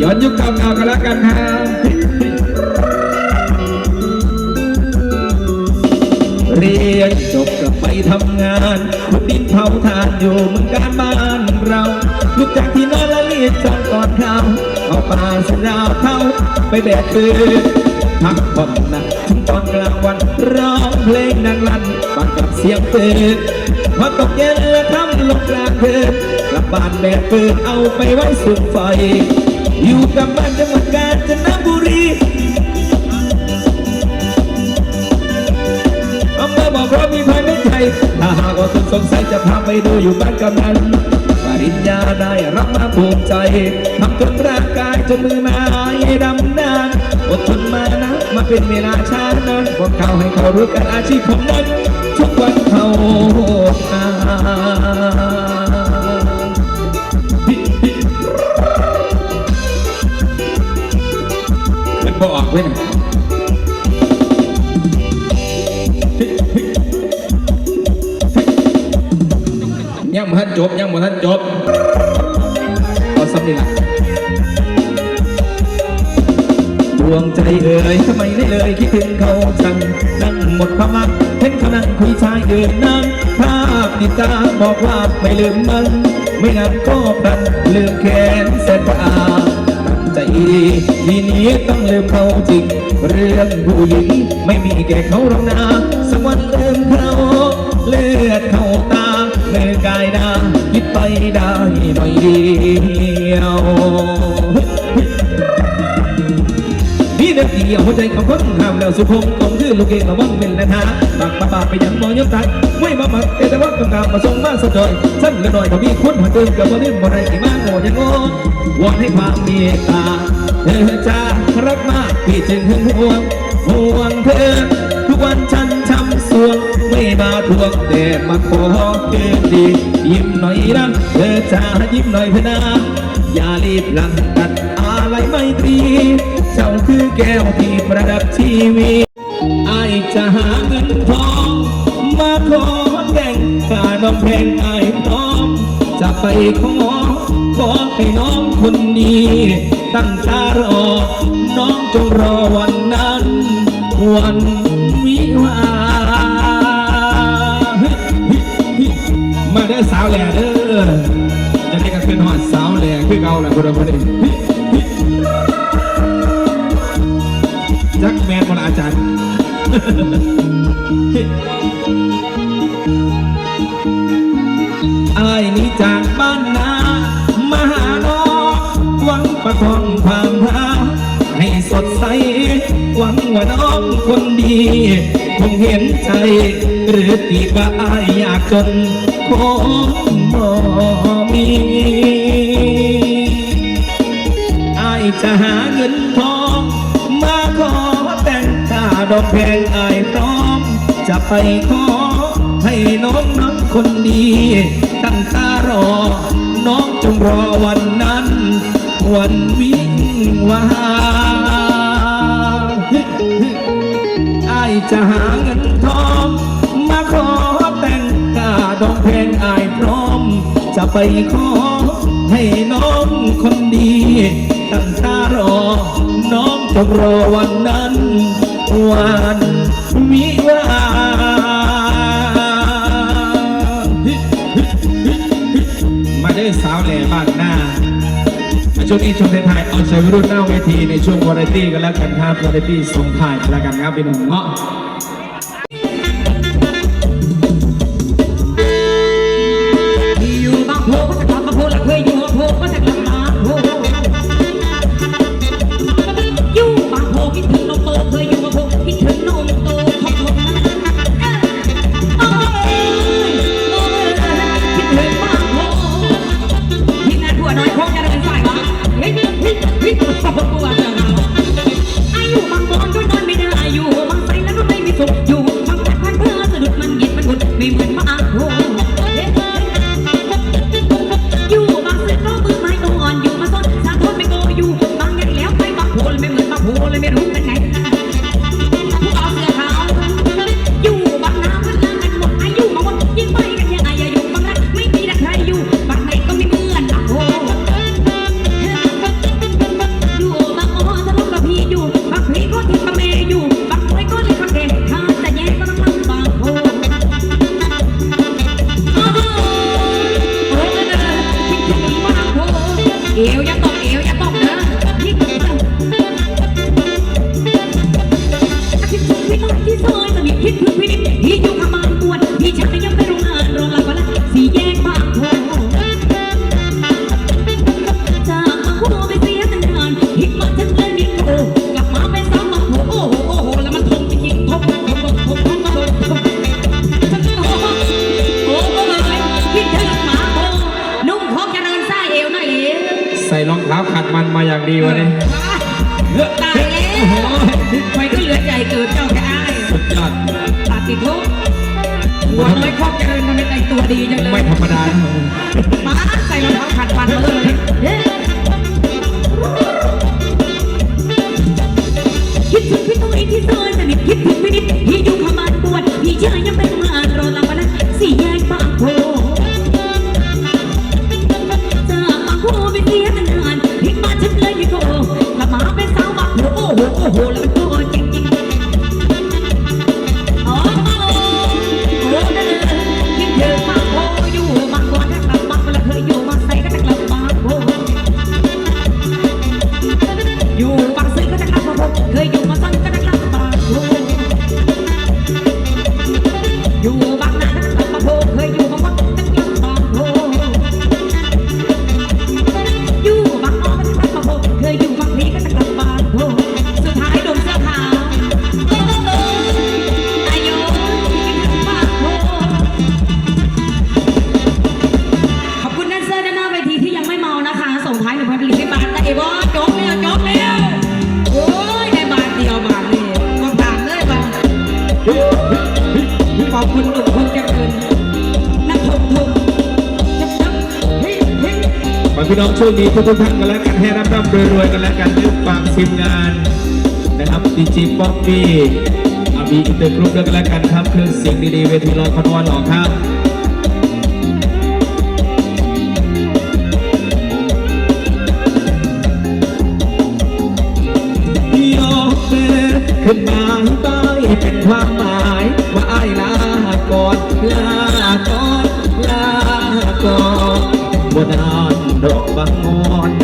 ย้อนยุคเก่าๆกันแล้วกันครับเรียนจบกลับไปทำงานขุดดินเผาทานอยู่เมืองการบ้านเราลุกจากที่นอนและรีบจองกอดเขาเอาป่าสราวเท้าไปแบกปืนพักผ่อนนะถึงตอนกลางวันร้องเพลงดังลั่นฟังกับเสียงปืนพอตกเย็นและค่ำลงกลางคืน บ้านแบกปืนเอาไปไว้สุมไฟ อยู่กับบ้านจังหวัดกาญจนบุรีอำเภอบอกว่ามีภัยไม่ใจถ้าหากว่าคุณสงสัยจะพาไปดูอยู่บ้านกำนันปริญญาได้รับมาภูมิใจทำจนร่างกายจนมือไม้ดำนานอดทนมานะมาเป็นเวลาช้านานบอกเขาให้เขารู้กันอาชีพผมนั้นทุกวันเขาทา เว้ยยังบ่ทันจบยังบ่ทันจบเอาสำนีละดวงใจเอ่ยทำไมได้เลยคิดถึงเขาจังนั่งหมดความรักเห็นเขานั่งคุยชายอื่นนั่งภาพนิตาบอกว่าไม่ลืมมัน ไม่งั้นก็พลันลืมแขนเส้นตา ใจดีทีนี้ต้องเลิกเขาจริง เรื่องผู้หญิงไม่มีแก่เขาหรอกนะสักวันลืมเขาเลือดเข้าตาเมื่อกายดาคิดไปได้หน่อยเดียว เด็กเดียวหัวใจของคนห้ามแล้วสุภงตรงคือลูกเองระวังเป็นนะฮะปากปาปาไปยังมองยศตักไม่มาบักแต่ว่ากำกับมาส่งมาสะจอยฉันก็หน่อยก็มีคนหัวตื่นกับว่าเรื่องบ่ได้กี่มาโง่ยังโง่วอนให้ความเมตตาเธอจะรักมากพี่จึงหึงหวงห่วงเธอทุกวันฉันช้ำสวงไม่มาทวงแต่มาขอคืนดียิ้มหน่อยนะเธอจะยิ้มหน่อยเถอะนะอย่ารีบหลังตัดอะไรไม่ตรี เจ้าคือแก้วที่ประดับชีวิตอจะหาเงินทอง มาขอแบ่งค่าน้องแพงไอายพร้อมจะไปขอขอให้น้องคนดี ตั้งตารอ น้องจงรอวันนั้น วันวิวามาเด้สาวแหล่เด้อจะได้กันเป็นหอดสาวแหล่คือเก่าแหละคนละคนเอง อายนี้จากบ้านนามาหาน้องหวังประคองความรักให้สดใส หวังว่าน้องคนดีคงเห็นใจ หรือตีว่าอายอยากจนคงบ่มีอายจะหาเงินทอง ดอกแพงอายพร้อม จะไปขอ ให้น้องนั้นคนดี ตั้งตารอ น้องจงรอวันนั้น วันวิ่งวาห์อายจะหาเงินทอง มาขอแต่งกาดอกแพงอายพร้อม จะไปขอ ให้น้องคนดีตั้งตารอ น้องจงรอวันนั้น วันวิวาห์มาได้สาวแหล่บ้านหน้าช่วงนี้ชมในไทยเอาใจรุ่นหน้าเวทีในช่วงวาไรตี้กันแล้วกันครับวาไรตี้ส่งท้ายแล้วกันครับเป็นหนุ่มเงาะ ดึงไปก็เหลือใหญ่เกิดเจ้าจะอ้ายสุดอดปาติโทษหัวน้อยครอบเจริญมันไมแต่งตัวดีจังเลย ไม่ธรรมดามาใส่รองเท้าขัดฟันมาเลยคิดถึงพี่ตุ้ยที่ซอย เคยอยู่มา พี่น้องช่วงนี้ทุกทุกท่านกันแล้วกันให้รับร่ำรวยกันแล้วกันด้วยความทีมงานนะครับดีจีป๊อกปี้อาบีอินเตอร์กรุ๊ปด้วกันแล้วกันครับคือเสียงดีๆเวทีลอยคอนวอนหนองครับขึ้นมาใต้เป็นความหมายว่าไอ้ลาก่อนลาก่อนลาก่อนบนาน Bahamut.